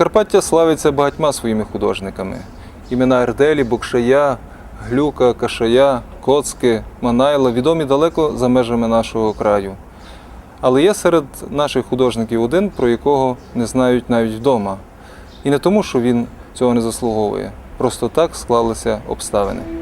Закарпаття славиться багатьма своїми художниками. Імена Ерделі, Букшая, Глюка, Кашая, Коцки, Манайла відомі далеко за межами нашого краю. Але є серед наших художників один, про якого не знають навіть вдома. І не тому, що він цього не заслуговує. Просто так склалися обставини.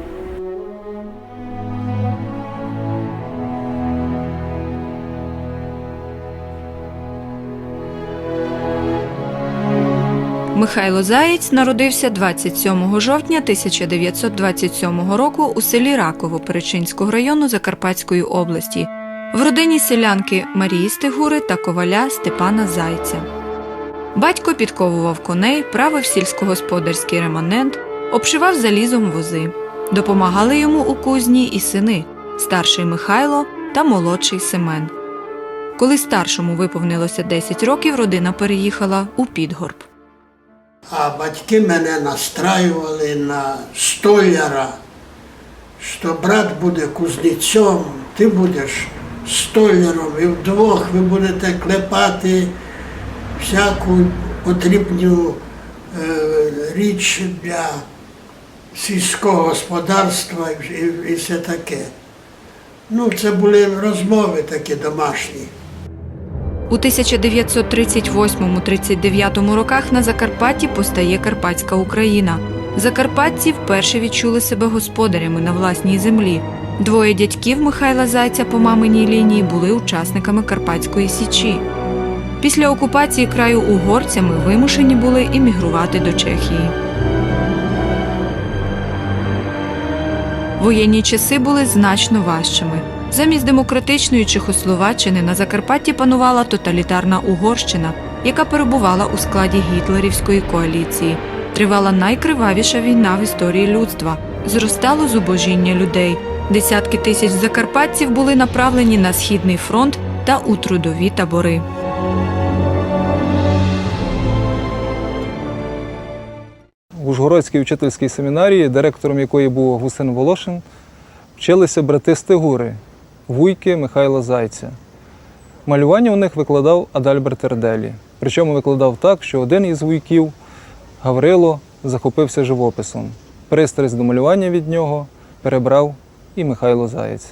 Михайло Заєць народився 27 жовтня 1927 року у селі Раково Перечинського району Закарпатської області в родині селянки Марії Стегури та коваля Степана Зайця. Батько підковував коней, правив сільськогосподарський реманент, обшивав залізом вози. Допомагали йому у кузні і сини старший Михайло та молодший Семен. Коли старшому виповнилося 10 років, родина переїхала у Підгорб. А батьки мене настраювали на столяра, що брат буде кузнецем, ти будеш столяром, і вдвох ви будете клепати всяку потрібну е, річ для сільського господарства і все таке. Ну, це були розмови такі домашні. У 1938-39 роках на Закарпатті постає Карпатська Україна. Закарпатці вперше відчули себе господарями на власній землі. Двоє дядьків Михайла Зайця по маминій лінії були учасниками Карпатської січі. Після окупації краю угорцями вимушені були іммігрувати до Чехії. Воєнні часи були значно важчими. Замість демократичної Чехословаччини на Закарпатті панувала тоталітарна Угорщина, яка перебувала у складі гітлерівської коаліції. Тривала найкривавіша війна в історії людства. Зростало зубожіння людей. Десятки тисяч закарпатців були направлені на східний фронт та у трудові табори. Ужгородській вчительській семінарії, директором якої був Августин Волошин, вчилися брати Стегури, вуйки Михайла Зайця. Малювання у них викладав Адальберт Ерделі. Причому викладав так, що один із вуйків, Гаврило, захопився живописом. Пристрасть до малювання від нього перебрав і Михайло Заєць.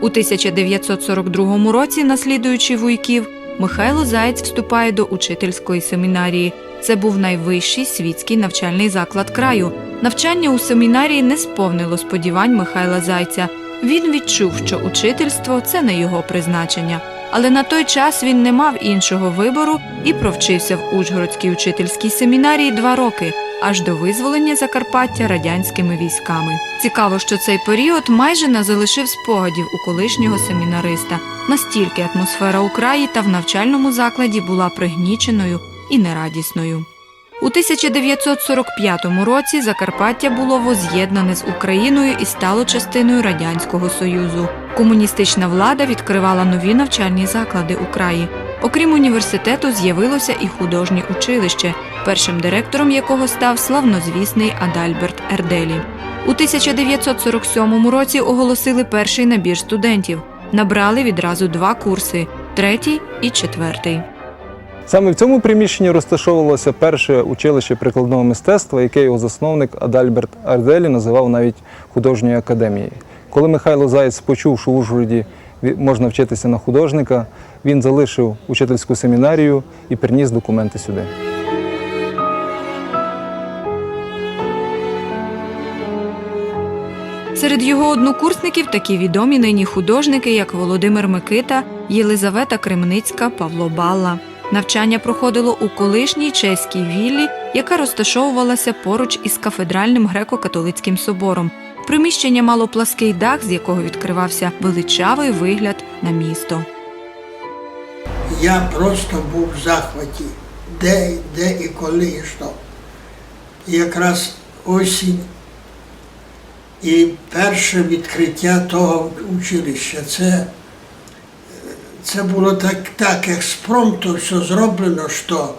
У 1942 році, наслідуючи вуйків, Михайло Заєць вступає до учительської семінарії. Це був найвищий світський навчальний заклад краю. Навчання у семінарії не сповнило сподівань Михайла Зайця. Він відчув, що учительство це не його призначення. Але на той час він не мав іншого вибору і провчився в Ужгородській учительській семінарії два роки, аж до визволення Закарпаття радянськими військами. Цікаво, що цей період майже не залишив спогадів у колишнього семінариста. Настільки атмосфера у краї та в навчальному закладі була пригніченою і нерадісною. У 1945 році Закарпаття було воз'єднане з Україною і стало частиною Радянського Союзу. Комуністична влада відкривала нові навчальні заклади у краї. Окрім університету, з'явилося і художнє училище, першим директором якого став славнозвісний Адальберт Ерделі. У 1947 році оголосили перший набір студентів. Набрали відразу два курси третій і четвертий. Саме в цьому приміщенні розташовувалося перше училище прикладного мистецтва, яке його засновник Адальберт Арделі називав навіть художньою академією. Коли Михайло Заєць почув, що в Ужгороді можна вчитися на художника, він залишив учительську семінарію і приніс документи сюди. Серед його однокурсників такі відомі нині художники, як Володимир Микита, Єлизавета Кремницька, Павло Балла. Навчання проходило у колишній чеській віллі, яка розташовувалася поруч із кафедральним греко-католицьким собором. Приміщення мало плаский дах, з якого відкривався величавий вигляд на місто. Я просто був в захваті, де, де і коли і що. Якраз осінь і перше відкриття того училища. Це, це було так, так експромту, все зроблено, що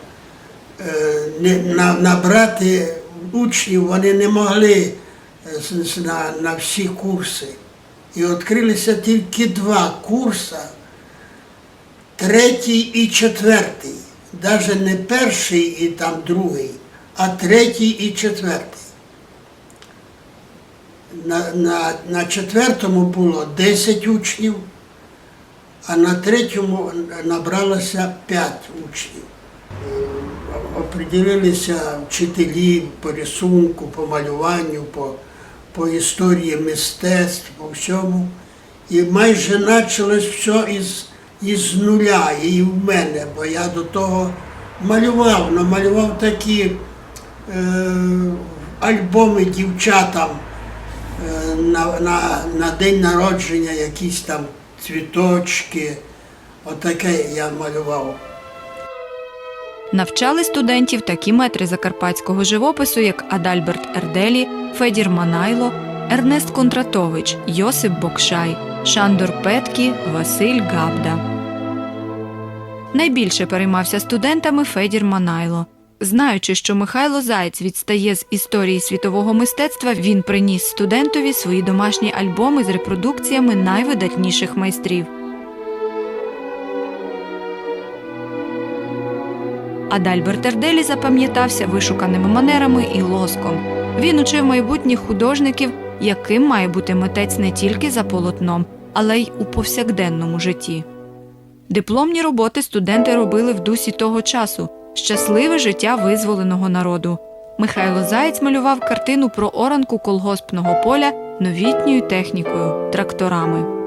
е, на, набрати учнів вони не могли е, на, на всі курси. І відкрилися тільки два курси третій і четвертий. навіть не перший і там другий, а третій і четвертий. На, на, на четвертому було 10 учнів, а на третьому набралося 5 учнів. Определилися вчителі по рисунку, по малюванню, по, по історії мистецтв, по всьому. І майже почалось все із, із нуля, і в мене, бо я до того малював, намалював такі е, альбоми дівчатам е, на, на, на день народження, якісь там цвіточки. Отаке я малював. Навчали студентів такі метри закарпатського живопису, як Адальберт Ерделі, Федір Манайло, Ернест Контратович, Йосип Бокшай, Шандор Петкі, Василь Габда. Найбільше переймався студентами Федір Манайло. Знаючи, що Михайло Заєць відстає з історії світового мистецтва, він приніс студентові свої домашні альбоми з репродукціями найвидатніших майстрів. Адальберт Ерделі запам'ятався вишуканими манерами і лоском. Він учив майбутніх художників, яким має бути митець не тільки за полотном, але й у повсякденному житті. Дипломні роботи студенти робили в дусі того часу щасливе життя визволеного народу. Михайло Заєць малював картину про оранку колгоспного поля новітньою технікою тракторами.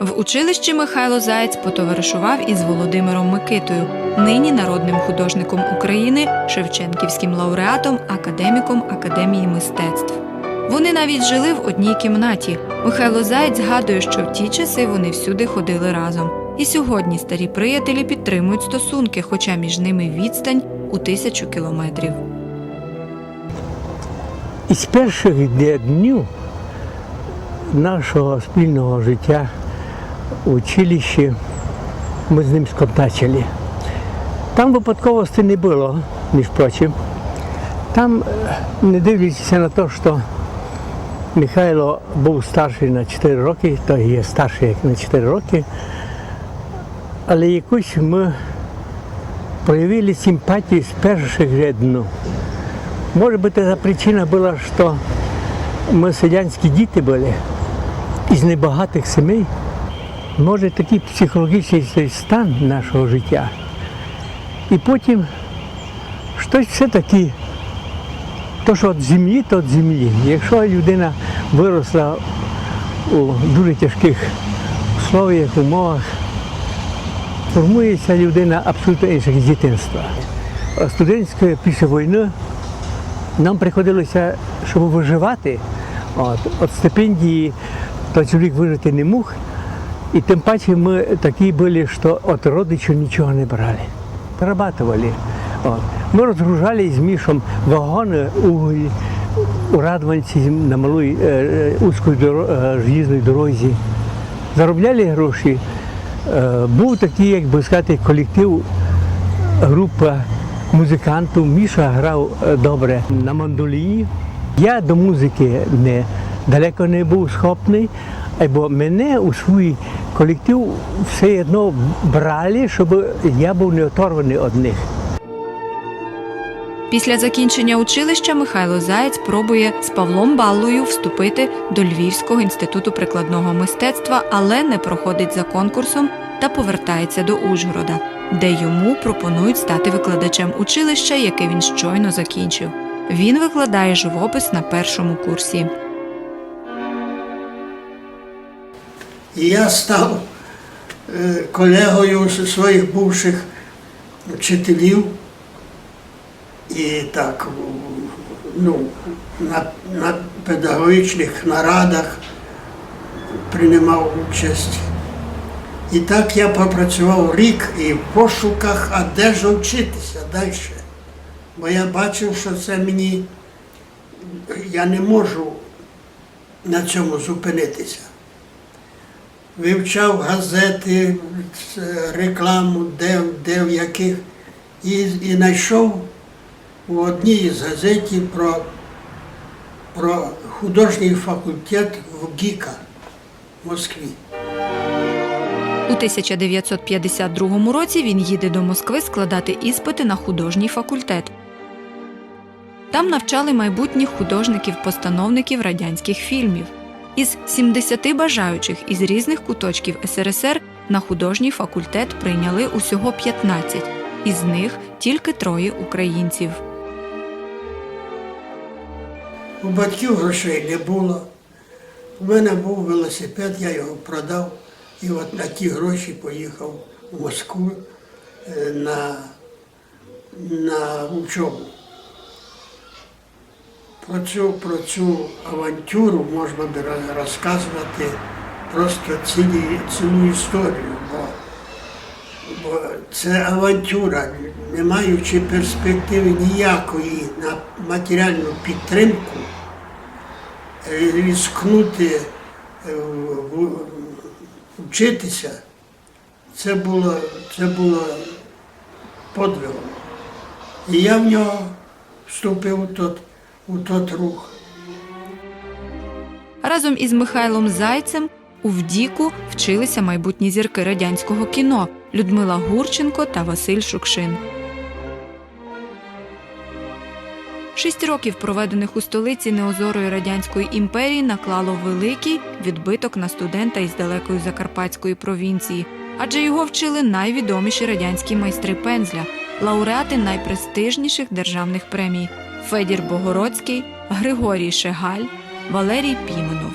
В училищі Михайло Заєць потоваришував із Володимиром Микитою, нині народним художником України, Шевченківським лауреатом, академіком Академії мистецтв. Вони навіть жили в одній кімнаті. Михайло Заєць згадує, що в ті часи вони всюди ходили разом. І сьогодні старі приятелі підтримують стосунки, хоча між ними відстань у тисячу кілометрів. Із перших днів нашого спільного життя у училищі ми з ним сконтачили. Там випадковості не було, між прочим. Там, е, не дивлячись на те, що Михайло був старший на 4 роки, то є старший як на 4 роки, але якусь ми проявили симпатію з перших же днів. Может быть, эта причина была, что мы селянські діти були із небагатих сімей. Може, такий психологічний цей стан нашого життя. І потім щось все-таки, то, що від землі, то від землі. Якщо людина виросла у дуже тяжких условиях, умовах, формується людина абсолютно інших з дитинства. Студентської після війни нам приходилося, щоб виживати, от, от стипендії, то чоловік вижити не мог. І тим паче ми такі були, що від родичів нічого не брали. Зарабатували. От. Ми розгружали з мішом вагони уголь у Радванці на малій е, е, узкої доро- е, желізній дорозі. Заробляли гроші. Е, був такий, як би сказати, колектив група музикантів. Міша грав е, добре на мандолії. Я до музики не, далеко не був схопний, бо мене у свій колектив все одно брали, щоб я був не оторваний від них. Після закінчення училища Михайло Заєць пробує з Павлом Баллою вступити до Львівського інституту прикладного мистецтва, але не проходить за конкурсом та повертається до Ужгорода, де йому пропонують стати викладачем училища, яке він щойно закінчив. Він викладає живопис на першому курсі. Я став е, колегою своїх бувших вчителів. І так, ну, на, на педагогічних нарадах приймав участь. І так я попрацював рік і в пошуках, а де ж вчитися далі. Бо я бачив, що це мені, я не можу на цьому зупинитися вивчав газети, рекламу, де, де в яких, і, і знайшов у одній із газетів про, про художній факультет в ГІКа в Москві. У 1952 році він їде до Москви складати іспити на художній факультет. Там навчали майбутніх художників-постановників радянських фільмів. Із 70 бажаючих із різних куточків СРСР на художній факультет прийняли усього 15, із них тільки троє українців. У батьків грошей не було. У мене був велосипед, я його продав. І от на ті гроші поїхав в Москву е, на, на учобу. Про цю, про цю авантюру можна би розказувати просто цілі, цілу історію, бо, бо це авантюра, не маючи перспективи ніякої на матеріальну підтримку, ризикнути е, вчитися, це було, це було подвигом. І я в нього вступив у тот, у тот рух. Разом із Михайлом Зайцем у ВДІКу вчилися майбутні зірки радянського кіно Людмила Гурченко та Василь Шукшин. Шість років, проведених у столиці неозорої радянської імперії, наклало великий відбиток на студента із далекої закарпатської провінції, адже його вчили найвідоміші радянські майстри пензля, лауреати найпрестижніших державних премій Федір Богородський, Григорій Шегаль, Валерій Піменов.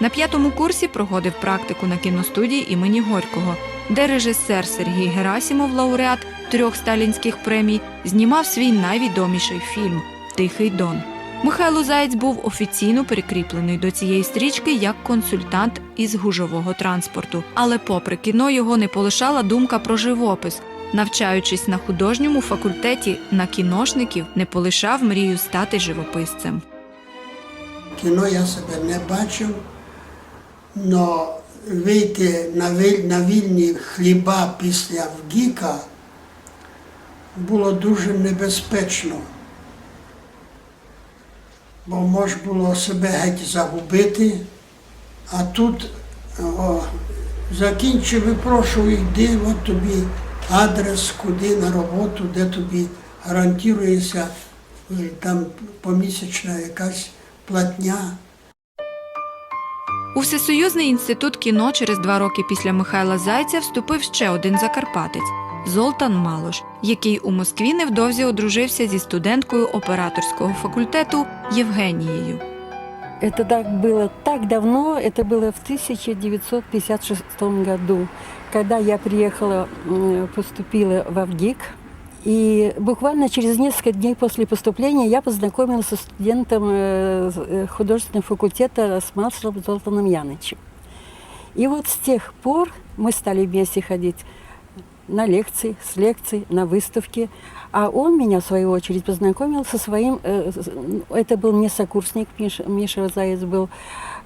На п'ятому курсі проходив практику на кіностудії імені Горького, де режисер Сергій Герасімов, лауреат трьох сталінських премій, знімав свій найвідоміший фільм Тихий Дон. Михайло Заєць був офіційно прикріплений до цієї стрічки як консультант із гужового транспорту. Але, попри кіно, його не полишала думка про живопис. Навчаючись на художньому факультеті на кіношників, не полишав мрію стати живописцем. Кіно я себе не бачив, але вийти на, вільні хліба після ВГІКа було дуже небезпечно. Бо можна було себе геть загубити, а тут о, закінчив і прошу, йди, от тобі адрес, куди на роботу, де тобі гарантується там помісячна якась платня. У Всесоюзний інститут кіно через два роки після Михайла Зайця вступив ще один закарпатець Золтан Малош, який у Москві невдовзі одружився зі студенткою операторського факультету Євгенією. Это так было так давно, это было в 1956 году, когда я приехала, м, поступила в Авгик. И буквально через несколько дней после поступления я познакомилась со студентом э, с- э, художественного факультета с Маршалом Золтаном Янычем. И вот с тех пор мы стали вместе ходить на лекции, с лекций, на выставки. А он меня, в свою очередь, познакомил со своим... э, с- это был не сокурсник, Миша, Миша Заяц был э,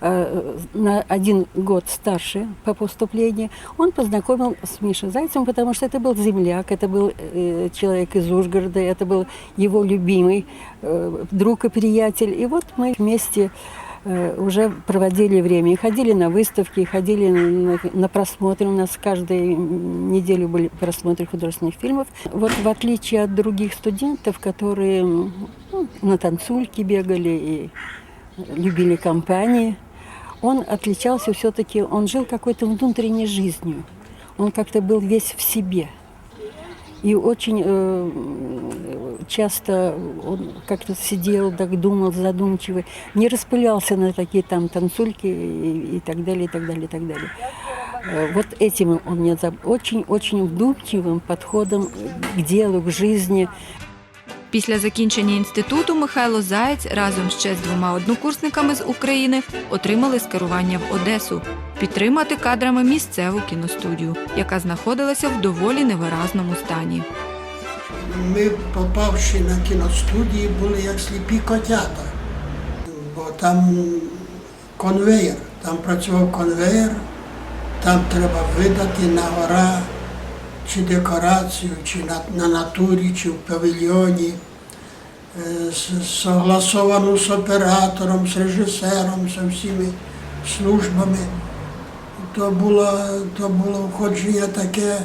на один год старше по поступлению. Он познакомил с Мишей Зайцем, потому что это был земляк, это был э, человек из Ужгорода, это был его любимый э, друг и приятель. И вот мы вместе э, уже проводили время. И ходили на выставки, и ходили на, на просмотры. У нас каждую неделю были просмотры художественных фильмов. Вот в отличие от других студентов, которые м, ну, на танцульки бегали и любили компании, он отличался все-таки, он жил какой-то внутренней жизнью. Он как-то был весь в себе. И очень э, часто он как-то сидел, так думал, задумчивый, не распылялся на такие там танцульки и, и так далее, и так далее, и так далее. Э, Вот этим он мне за- очень-очень вдумчивым подходом к делу, к жизни. Після закінчення інституту Михайло Заєць разом ще з двома однокурсниками з України отримали скерування в Одесу підтримати кадрами місцеву кіностудію, яка знаходилася в доволі невиразному стані. Ми, попавши на кіностудії, були як сліпі котята, бо там конвеєр, там працював конвеєр, там треба видати на гора чи декорацію, чи на, на натурі, чи в павільйоні. е, согласовану з оператором, з режисером, з всіми службами. То було, то було входження таке,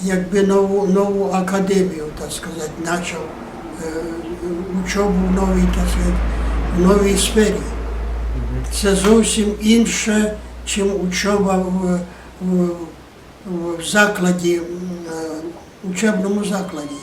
якби нову, нову академію, так сказати, почав е, учобу в новій, так сказати, в новій сфері. Це зовсім інше, чим учоба в, в, в закладі, е, учебному закладі.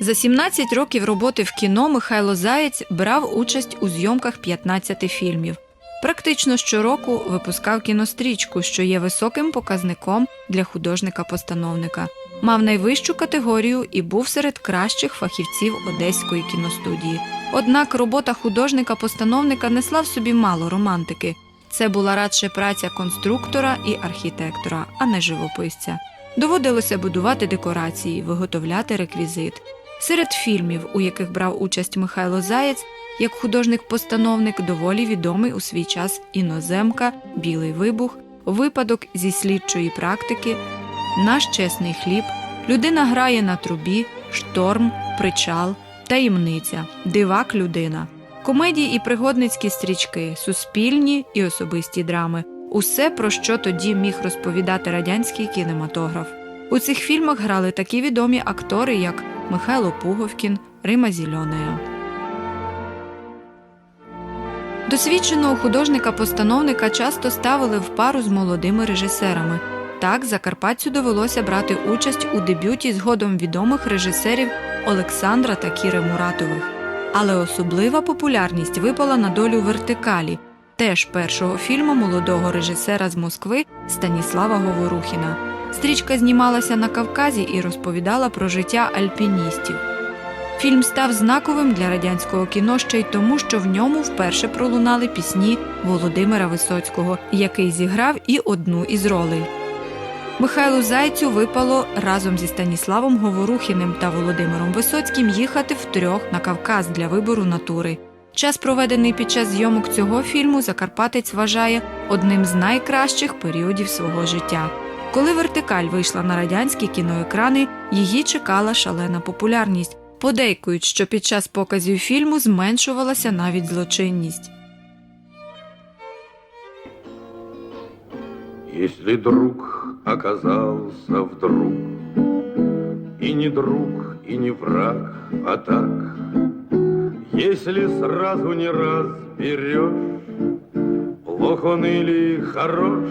За 17 років роботи в кіно Михайло Заєць брав участь у зйомках 15 фільмів. Практично щороку випускав кінострічку, що є високим показником для художника-постановника. Мав найвищу категорію і був серед кращих фахівців Одеської кіностудії. Однак робота художника-постановника несла в собі мало романтики. Це була радше праця конструктора і архітектора, а не живописця. Доводилося будувати декорації, виготовляти реквізит. Серед фільмів, у яких брав участь Михайло Заєць, як художник-постановник, доволі відомий у свій час іноземка, білий вибух, випадок зі слідчої практики, наш чесний хліб, людина грає на трубі, шторм, причал, таємниця, дивак людина, комедії і пригодницькі стрічки, суспільні і особисті драми. Усе, про що тоді міг розповідати радянський кінематограф. У цих фільмах грали такі відомі актори, як Михайло Пуговкін, Рима Зільонея. Досвідченого художника-постановника часто ставили в пару з молодими режисерами. Так Закарпатцю довелося брати участь у дебюті згодом відомих режисерів Олександра та Кіри Муратових. Але особлива популярність випала на долю вертикалі, теж першого фільму молодого режисера з Москви Станіслава Говорухіна. Стрічка знімалася на Кавказі і розповідала про життя альпіністів. Фільм став знаковим для радянського кіно ще й тому, що в ньому вперше пролунали пісні Володимира Висоцького, який зіграв і одну із ролей. Михайлу Зайцю випало разом зі Станіславом Говорухіним та Володимиром Висоцьким їхати втрьох на Кавказ для вибору натури. Час, проведений під час зйомок цього фільму, Закарпатець вважає одним з найкращих періодів свого життя. Коли вертикаль вийшла на радянські кіноекрани, її чекала шалена популярність. Подейкують, що під час показів фільму зменшувалася навіть злочинність. Если друг оказался вдруг. И не друг, и не враг, а так. Если сразу не разберешь Плох он или хорош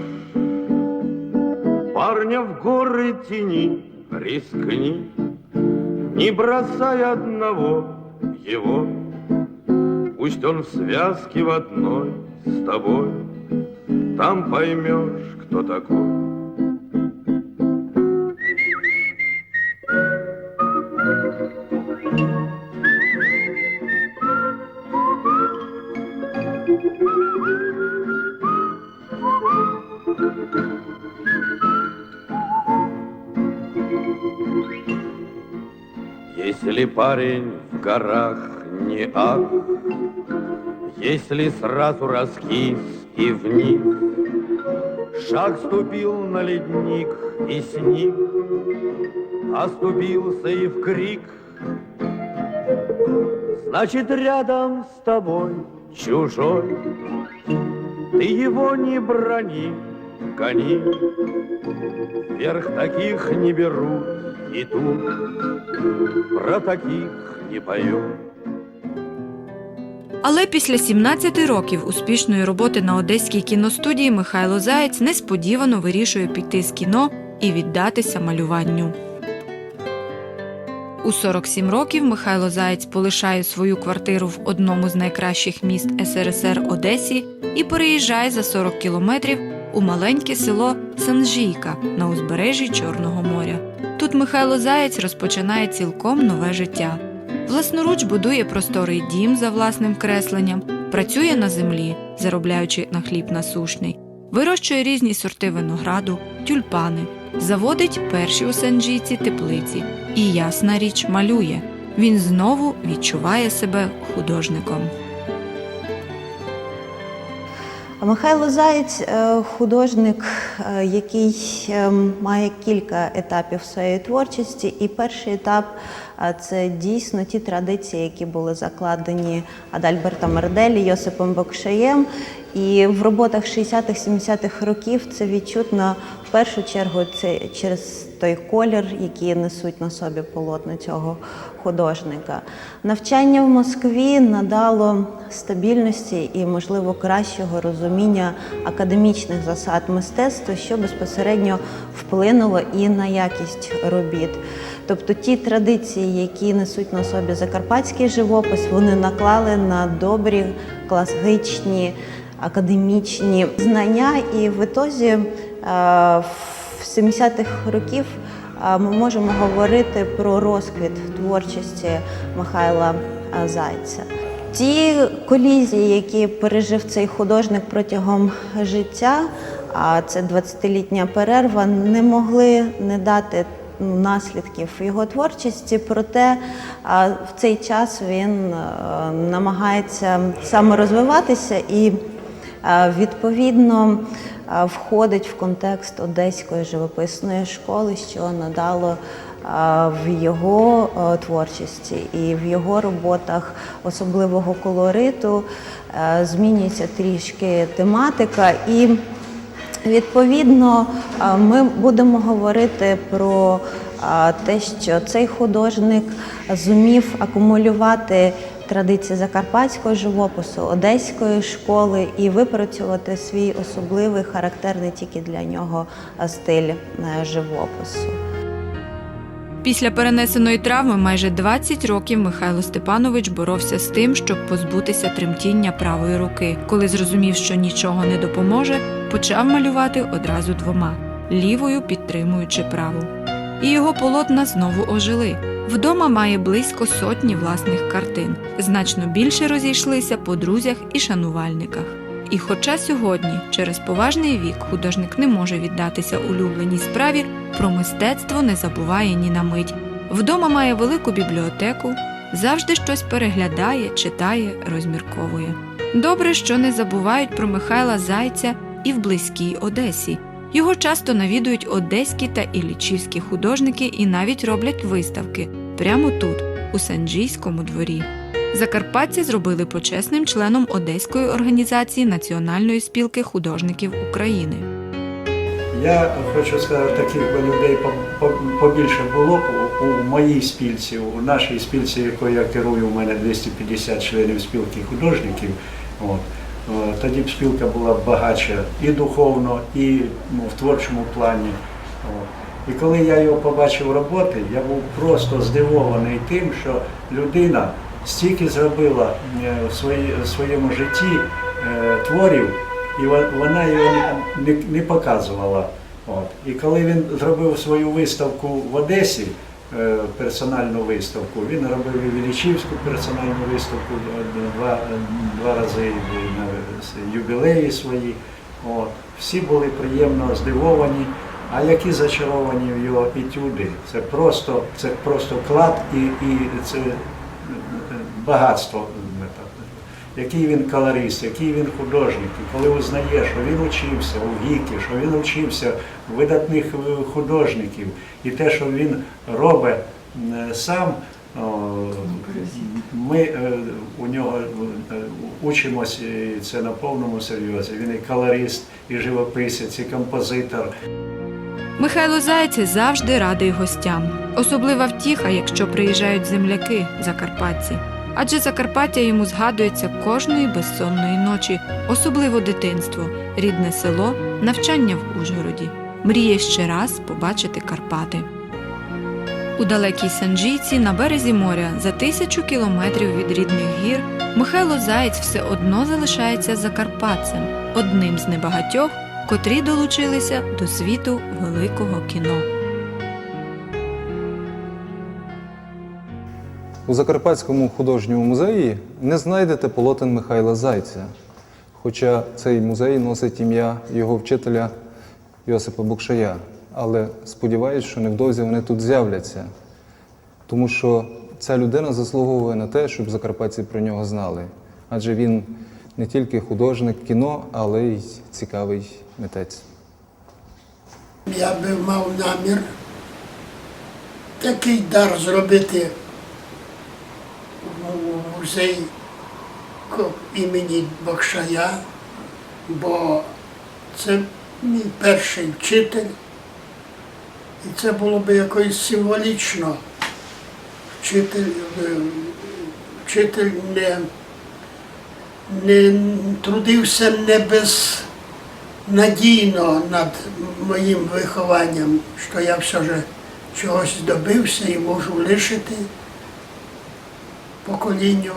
Парня в горы тени рискни Не бросай одного его. Пусть он в связке в одной с тобой Там поймешь, кто такой. Парень в горах не ах, Если сразу раскис и вниз, Шаг ступил на ледник и сник, Оступился и в крик. Значит, рядом с тобой чужой, Ты его не брони, гони. Вверх таких не берут и тут Про таких не поют. Але після 17 років успішної роботи на одеській кіностудії Михайло Заєць несподівано вирішує піти з кіно і віддатися малюванню. У 47 років Михайло Заєць полишає свою квартиру в одному з найкращих міст СРСР Одесі і переїжджає за 40 кілометрів у маленьке село Санжійка на узбережжі Чорного моря. Тут Михайло Заєць розпочинає цілком нове життя. Власноруч будує просторий дім за власним кресленням, працює на землі, заробляючи на хліб насушний, вирощує різні сорти винограду, тюльпани, заводить перші у Санджійці теплиці і, ясна річ, малює. Він знову відчуває себе художником. Михайло Заєць е, художник, е, який е, має кілька етапів своєї творчості. І перший етап це дійсно ті традиції, які були закладені Адальбертом Мерделі, Йосипом Бокшаєм. І в роботах 60-х-70-х років це відчутно в першу чергу це через той колір, який несуть на собі полотна цього художника. Навчання в Москві надало стабільності і, можливо, кращого розуміння академічних засад мистецтва, що безпосередньо вплинуло і на якість робіт. Тобто ті традиції, які несуть на собі закарпатський живопис, вони наклали на добрі, класичні, академічні знання, і в ітозі е, 70-х років ми можемо говорити про розквіт творчості Михайла Зайця. Ті колізії, які пережив цей художник протягом життя, а це 20-літня перерва, не могли не дати наслідків його творчості, проте в цей час він намагається саморозвиватися і відповідно входить в контекст Одеської живописної школи, що надало в його творчості. І в його роботах особливого колориту, змінюється трішки тематика. І Відповідно, ми будемо говорити про те, що цей художник зумів акумулювати традиції закарпатського живопису, одеської школи і випрацювати свій особливий характерний тільки для нього стиль е, живопису. Після перенесеної травми майже 20 років Михайло Степанович боровся з тим, щоб позбутися тремтіння правої руки. Коли зрозумів, що нічого не допоможе, почав малювати одразу двома лівою підтримуючи праву. І його полотна знову ожили. Вдома має близько сотні власних картин, значно більше розійшлися по друзях і шанувальниках. І хоча сьогодні, через поважний вік, художник не може віддатися улюбленій справі, про мистецтво не забуває ні на мить. Вдома має велику бібліотеку, завжди щось переглядає, читає, розмірковує. Добре, що не забувають про Михайла Зайця і в близькій Одесі. Його часто навідують одеські та іллічівські художники і навіть роблять виставки прямо тут, у Санджійському дворі. Закарпатці зробили почесним членом Одеської організації Національної спілки художників України. Я хочу сказати, таких би людей по- по- побільше було у моїй спілці, у нашій спілці, якою я керую, у мене 250 членів спілки художників. От. Е, Тоді б спілка була багатша і духовно, і ну, в творчому плані. От. І коли я його побачив роботи, я був просто здивований тим, що людина стільки зробила е, в своєму житті е, творів, і вона його не, показувала. От. І коли він зробив свою виставку в Одесі, е, персональну виставку, він робив і Вілічівську персональну виставку два, два рази юбілеї свої. От. Всі були приємно здивовані. А які зачаровані в його етюди, це просто, це просто клад і, і це е, багатство. Який він колорист, який він художник, і коли узнаєш, що він учився у Гікі, що він учився видатних е, художників, і те, що він робить е, сам, ми у нього учимося, це на повному серйозі. Він і колорист, і живописець, і композитор. Михайло Зайць завжди радий гостям. Особлива втіха, якщо приїжджають земляки закарпатці. Адже Закарпаття йому згадується кожної безсонної ночі, особливо дитинство, рідне село, навчання в Ужгороді. Мріє ще раз побачити Карпати. У далекій Санджійці на березі моря за тисячу кілометрів від рідних гір Михайло Заєць все одно залишається закарпатцем, одним з небагатьох, котрі долучилися до світу великого кіно. У Закарпатському художньому музеї не знайдете полотен Михайла Зайця, хоча цей музей носить ім'я його вчителя Йосипа Букшая. Але сподіваюсь, що невдовзі вони тут з'являться, тому що ця людина заслуговує на те, щоб закарпатці про нього знали. Адже він не тільки художник кіно, але й цікавий митець. Я би мав намір такий дар зробити у музей імені Бакшая, бо це мій перший вчитель. І це було б якось символічно. Вчитель, е, вчитель не, не трудився не безнадійно над моїм вихованням, що я все ж чогось добився і можу лишити поколінню.